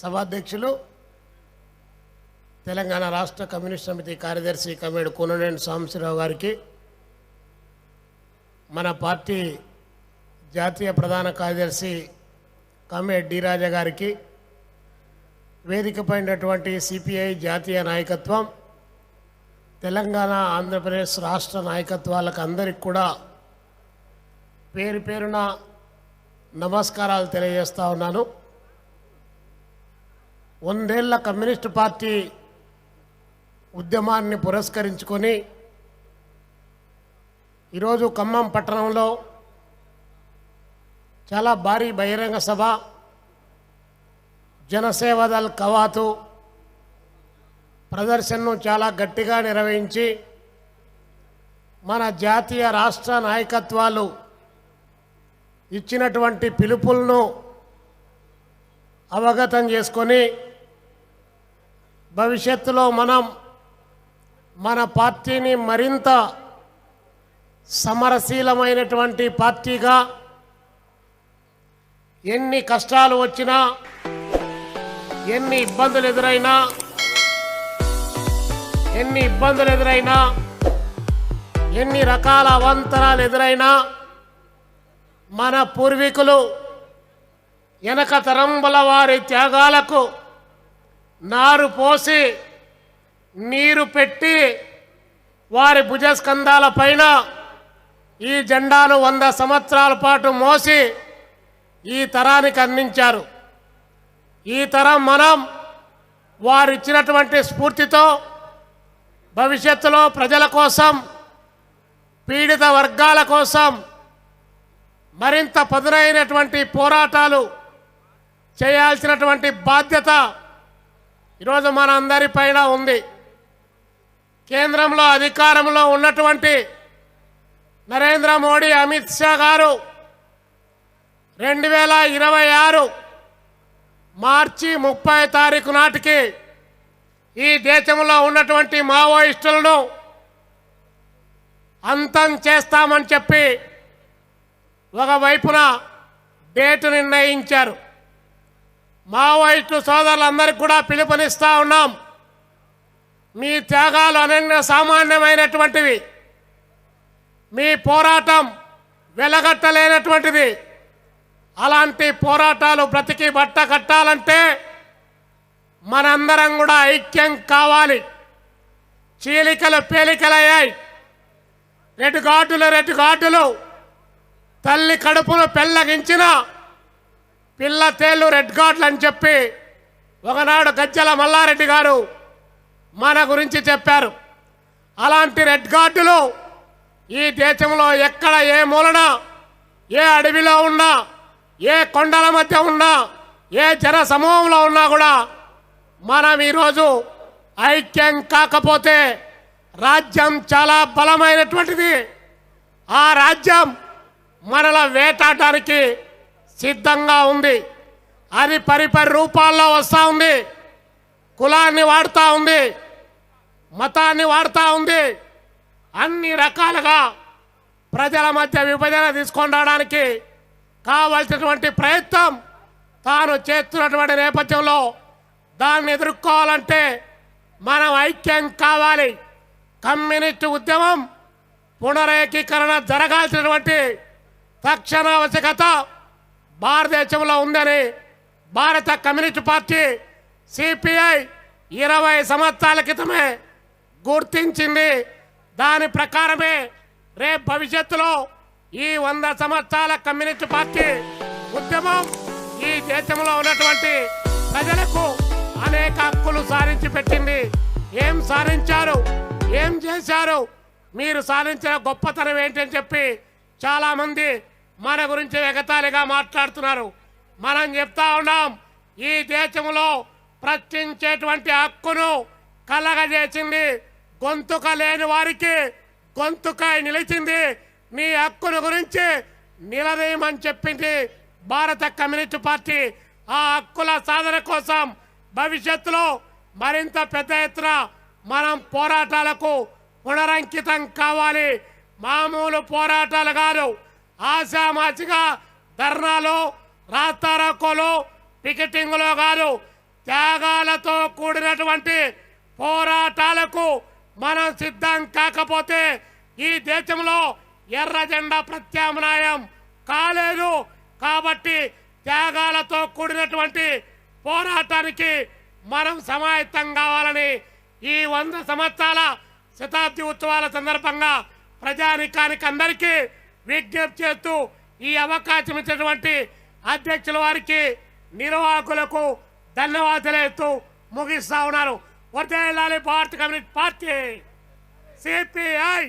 సభాధ్యక్షులు తెలంగాణ రాష్ట్ర కమ్యూనిస్ట్ సమితి కార్యదర్శి కమేడు కూననేని సాంబశివరావు గారికి మన పార్టీ జాతీయ ప్రధాన కార్యదర్శి కమేడ్ డి రాజా గారికి వేదికపై ఉన్నటువంటి సిపిఐ జాతీయ నాయకత్వం తెలంగాణ ఆంధ్రప్రదేశ్ రాష్ట్ర నాయకత్వాలకు అందరికి కూడా పేరు పేరున నమస్కారాలు తెలియజేస్తా ఉన్నాను. వందేళ్ళ కమ్యూనిస్ట్ పార్టీ ఉద్యమాన్ని పురస్కరించుకొని ఈరోజు ఖమ్మం పట్టణంలో చాలా భారీ బహిరంగ సభ జనసేవదల్ కవాతు ప్రదర్శనను చాలా గట్టిగా నిర్వహించి మన జాతీయ రాష్ట్ర నాయకత్వాలు ఇచ్చినటువంటి పిలుపులను అవగతం చేసుకొని భవిష్యత్తులో మనం మన పార్టీని మరింత సమరశీలమైనటువంటి పార్టీగా ఎన్ని కష్టాలు వచ్చినా ఎన్ని ఇబ్బందులు ఎదురైనా ఎన్ని ఇబ్బందులు ఎదురైనా ఎన్ని రకాల అవాంతరాలు ఎదురైనా మన పూర్వీకులు వెనక తరంబల వారి త్యాగాలకు నారు పోసి నీరు పెట్టి వారి భుజస్కంధాల పైన ఈ జెండాను వంద సంవత్సరాల పాటు మోసి ఈ తరానికి అందించారు. ఈ తరం మనం వారిచ్చినటువంటి స్ఫూర్తితో భవిష్యత్తులో ప్రజల కోసం పీడిత వర్గాల కోసం మరింత పదునైనటువంటి పోరాటాలు చేయాల్సినటువంటి బాధ్యత ఈరోజు మన అందరిపైన ఉంది. కేంద్రంలో అధికారంలో ఉన్నటువంటి నరేంద్ర మోడీ అమిత్ షా గారు రెండు వేల ఇరవై ఆరు మార్చి ముప్పై తారీఖు నాటికి ఈ దేశంలో ఉన్నటువంటి మావోయిస్టులను అంతం చేస్తామని చెప్పి ఒకవైపున డేటు నిర్ణయించారు. మావోయిస్టు సోదరులందరికీ కూడా పిలుపునిస్తూ ఉన్నాం. మీ త్యాగాలు అనన్య సామాన్యమైనటువంటివి. మీ పోరాటం వెలగట్టలేనటువంటిది. అలాంటి పోరాటాలు బ్రతికి బట్ట కట్టాలంటే మనందరం కూడా ఐక్యం కావాలి. చీలికలు పేలికలయ్యాయి. Red గార్డులు red గార్డులు. తల్లి కడుపును పెళ్ళగించినా పిల్ల తేళ్ళు రెడ్ గార్డులు అని చెప్పి ఒకనాడు గజ్జల మల్లారెడ్డి గారు మన గురించి చెప్పారు. అలాంటి రెడ్ గార్డులు ఈ దేశంలో ఎక్కడ ఏ మూలన ఏ అడవిలో ఉన్నా ఏ కొండల మధ్య ఉన్నా ఏ జన సమూహంలో ఉన్నా కూడా మనం ఈరోజు ఐక్యం కాకపోతే రాజ్యం చాలా బలమైనటువంటిది. ఆ రాజ్యం మనల వేటాడడానికి సిద్ధంగా ఉంది. అది పరిపరి రూపాల్లో వస్తూ ఉంది. కులాన్ని వాడుతూ ఉంది. మతాన్ని వాడుతూ ఉంది. అన్ని రకాలుగా ప్రజల మధ్య విభజన తీసుకొని రావడానికి కావలసినటువంటి ప్రయత్నం తాను చేస్తున్నటువంటి నేపథ్యంలో దాన్ని ఎదుర్కోవాలంటే మనం ఐక్యం కావాలి. కమ్యూనిస్టు ఉద్యమం పునరేకీకరణ జరగాల్సినటువంటి తక్షణ ఆవశ్యకత భారతదేశంలో ఉందని భారత కమ్యూనిస్ట్ పార్టీ సిపిఐ ఇరవై సంవత్సరాల క్రితమే గుర్తించింది. దాని ప్రకారమే రేపు భవిష్యత్తులో ఈ వంద సంవత్సరాల కమ్యూనిస్ట్ పార్టీ ఉద్యమం ఈ దేశంలో ఉన్నటువంటి ప్రజలకు అనేక హక్కులు సాధించి పెట్టింది. ఏం సాధించారు? ఏం చేశారు? మీరు సాధించిన గొప్పతనం ఏంటని చెప్పి చాలామంది మన గురించి ఎగతాళిగా మాట్లాడుతున్నారు. మనం చెప్తా ఉన్నాం ఈ దేశంలో ప్రశ్నించేటువంటి హక్కును కలగజేసింది గొంతుక లేని వారికి గొంతుకై నిలిచింది. నీ హక్కును గురించి నిలదీయమని చెప్పింది భారత కమ్యూనిస్ట్ పార్టీ. ఆ హక్కుల సాధన కోసం భవిష్యత్తులో మరింత పెద్ద ఎత్తున మనం పోరాటాలకు పునరంకితం కావాలి. మామూలు పోరాటాలు కాదు. ఆశామాచిగా ధర్నాలు రాస్తారోకోలు పికెటింగ్లో కాదు త్యాగాలతో కూడినటువంటి పోరాటాలకు మనం సిద్ధం కాకపోతే ఈ దేశంలో ఎర్ర జెండా ప్రత్యామ్నాయం కాలేదు. కాబట్టి త్యాగాలతో కూడినటువంటి పోరాటానికి మనం సమాయత్తం కావాలని ఈ వంద సంవత్సరాల శతాబ్ది ఉత్సవాల సందర్భంగా ప్రజానికానికి అందరికీ విజ్ఞప్తి చేస్తూ ఈ అవకాశం ఇచ్చినటువంటి అధ్యక్షుల వారికి నిర్వాహకులకు ధన్యవాదాలు ముగిస్తా ఉన్నారు. వర్దేలాలి భారత కమ్యూనిస్ట్ పార్టీ సిపిఐ